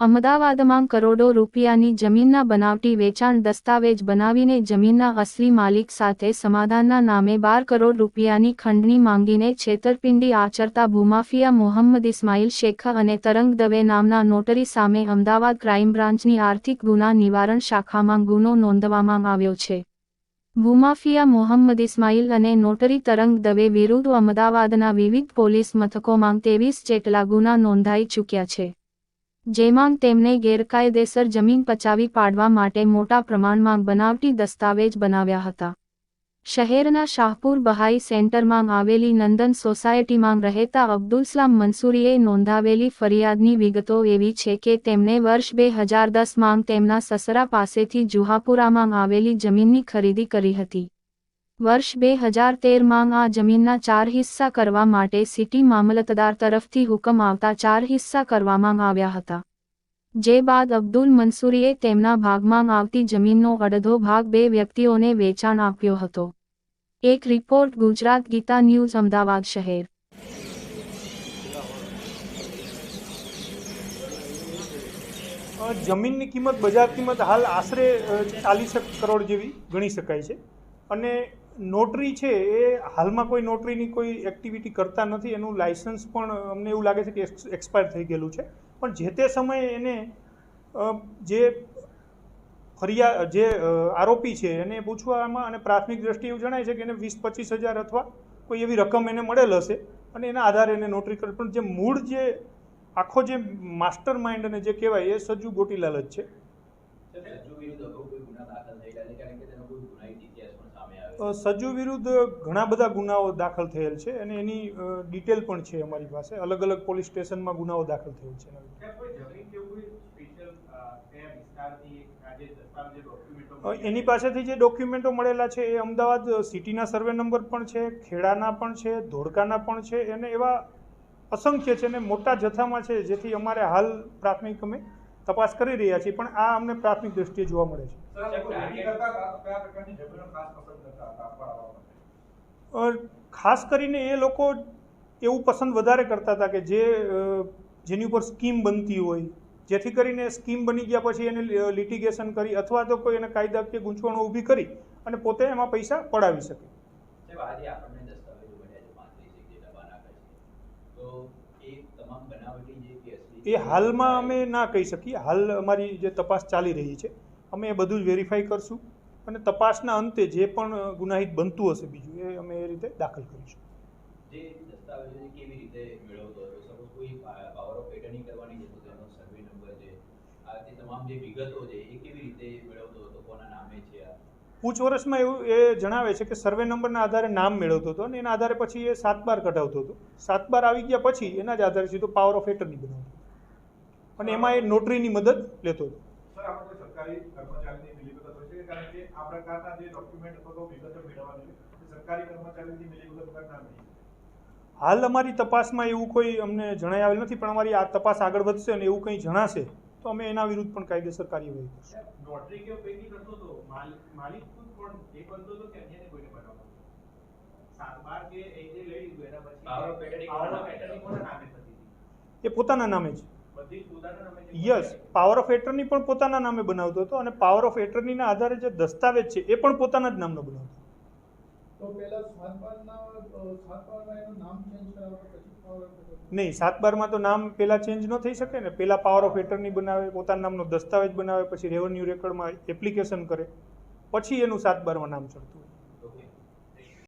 અમદાવાદમાં કરોડો રૂપિયાની જમીનના બનાવટી વેચાણ દસ્તાવેજ બનાવીને જમીનના અસલી માલિક સાથે સમાધાનના નામે બાર કરોડ રૂપિયાની ખંડણી માંગીને છેતરપિંડી આચરતા ભૂમાફિયા મોહમ્મદ ઇસ્માઇલ શેખ અને તરંગ દવે નામના નોટરી સામે અમદાવાદ ક્રાઇમ બ્રાન્ચની આર્થિક ગુના નિવારણ શાખામાં ગુનો નોંધવામાં આવ્યો છે. ભૂમાફિયા મોહમ્મદ ઇસ્માઇલ અને નોટરી તરંગ દવે વિરુદ્ધ અમદાવાદના વિવિધ પોલીસ મથકોમાં ત્રેવીસ જેટલા ગુના નોંધાઈ ચૂક્યા છે. જેમાં તેમને ગેરકાયદેસર જમીન પચાવી પાડવા માટે મોટા પ્રમાણમાં બનાવટી દસ્તાવેજ બનાવ્યા હતા. શહેરના શાહપુર બહાઈ સેન્ટરમાં આવેલી નંદન સોસાયટીમાં રહેતા અબ્દુલસલામ મંસૂરીએ નોંધાવેલી ફરિયાદની વિગતો એવી છે કે તેમને વર્ષ બે હજાર દસમાં તેમના સસરા પાસેથી જુહાપુરામાં આવેલી જમીનની ખરીદી કરી હતી. વર્ષ બે હજાર તેરમાં આ જમીનના ચાર હિસ્સા કરવા માટે સિટી મામલતદાર તરફથી હુકમ આવતા ચાર હિસ્સા કરવામાં આવ્યા હતા. જે બાદ અબ્દુલ મંસૂરીએ તેમના ભાગમાં આવતી જમીનનો અડધો ભાગ બે વ્યક્તિઓને વેચાણ આપ્યો હતો. એક રિપોર્ટ ગુજરાત ગીતા ન્યૂઝ અમદાવાદ શહેર. જમીનની કિંમત, બજાર કિંમત હાલ આશરે ચાલીસ કરોડ જેવી ગણી શકાય છે. અને નોટરી છે એ હાલમાં કોઈ નોટરીની કોઈ એક્ટિવિટી કરતા નથી. એનું લાઇસન્સ પણ અમને એવું લાગે છે કે એક્સપાયર થઈ ગયેલું છે. પણ જે તે સમયે એને જે ફરિયા, જે આરોપી છે એને પૂછવામાં અને પ્રાથમિક દ્રષ્ટિએ એવું જણાય છે કે એને વીસ પચીસ હજાર અથવા કોઈ એવી રકમ એને મળેલ હશે અને એના આધારે એને નોટરી કરી, પણ જે મૂળ જે આખો જે માસ્ટર માઇન્ડ અને જે કહેવાય એ સજ્જુ ગોટીલાલ જ છે સજ્જુ વિરુદ્ધ અગાઉ કોઈ ગુના દાખલ થયેલા છે કારણ કે તેનો કોઈ ગુનાહિત ઇતિહાસ પણ સામે આવ્યો અ, સજ્જુ વિરુદ્ધ ઘણા બધા ગુનાઓ દાખલ થયેલ છે અને એની ડિટેલ પણ છે અમારી પાસે. અલગ અલગ પોલીસ સ્ટેશનમાં ગુનાઓ દાખલ થયેલ છે. એના વિરુદ્ધ. ત્યાં કોઈ જમીન કે કોઈ સ્પેશિયલ કયા વિસ્તારથી આ જે દસ્તાવેજ ડોક્યુમેન્ટો અ, એની પાસેથી જે ડોક્યુમેન્ટો મળેલા છે એ અમદાવાદ સિટીના સર્વે નંબર પણ છે ખેડાના પણ છે ધોળકાના પણ છે અને એવા અસંખ્ય છે અને મોટા જથ્થામાં છે જેથી અમારે હાલ પ્રાથમિક અમે તપાસ કરી રહ્યા છીએ. પણ આ અમને પ્રાથમિક દ્રષ્ટિએ જોવા મળે છે. ખાસ કરીને એ લોકો એવું પસંદ વધારે કરતા હતા કે જે જેની ઉપર સ્કીમ બનતી હોય જેથી કરીને સ્કીમ બની ગયા પછી એને લિટિગેશન કરી અથવા તો કોઈ એને કાયદાકીય ગૂંચવણો ઊભી કરી અને પોતે એમાં પૈસા પડાવી શકે. એ હાલમાં અમે ના કહી શકીએ. હાલ અમારી જે તપાસ ચાલી રહી છે અમે એ બધું જ વેરીફાઈ કરશું. અને તપાસના અંતે જે પણ ગુનાહિત બનતું હશે બીજું એ અમે એ રીતે દાખલ કરીશું. પૂછ દસ્તાવેજો છે કેવી રીતે મેળવતો હતો? સપોઝ કોઈ પાવર ઓફ એટર્ની કરવાની છે તો તેનો સર્વે નંબર છે આ તે તમામ જે વિગતો છે એ કેવી રીતે મેળવતો હતો? કોના નામે છે આ? પૂછવરસમાં એવું એ જણાવે છે કે સર્વે નંબરના આધારે નામ મેળવતો હતો અને એના આધારે પછી એ સાત બાર કઢાવતો હતો. સાત બાર આવી ગયા પછી એના જ આધારે સીધો પાવર ઓફ એટર્ની બનાવતો હતો. અને એમાં એ નોટરીની મદદ લેતો હતો. છે કારણ કે આ પ્રકારના જે ડોક્યુમેન્ટ અથવા તો વિગતો મેળવવાની હોય. સરકારી કર્મચારીની મિલીભગત વગર ના થઈ હાલ અમારી તપાસમાં એવું કોઈ અમને જણાઈ આવેલ નથી પણ અમારી આ તપાસ આગળ વધશે અને એવું કંઈ જણાશે તો અમે એના વિરુદ્ધ પણ કાયદેસર કાર્યવાહી કરશું. એ પોતાના નામે જ. યસ પાવર ઓફ એટર્ની પણ પોતાના નામે બનાવતો હતો અને પાવર ઓફ એટર્નીના આધારે જે દસ્તાવેજ છે એ પણ પોતાના જ નામનો બનાવતો. નહીં સાત બારમાં તો નામ પહેલાં ચેન્જ ન થઈ શકે ને. પહેલાં પાવર ઓફ એટર્ની બનાવે પોતાના નામનો દસ્તાવેજ બનાવે પછી રેવન્યુ રેકોર્ડમાં એપ્લિકેશન કરે પછી એનું સાત બારમાં નામ ચડતું હોય.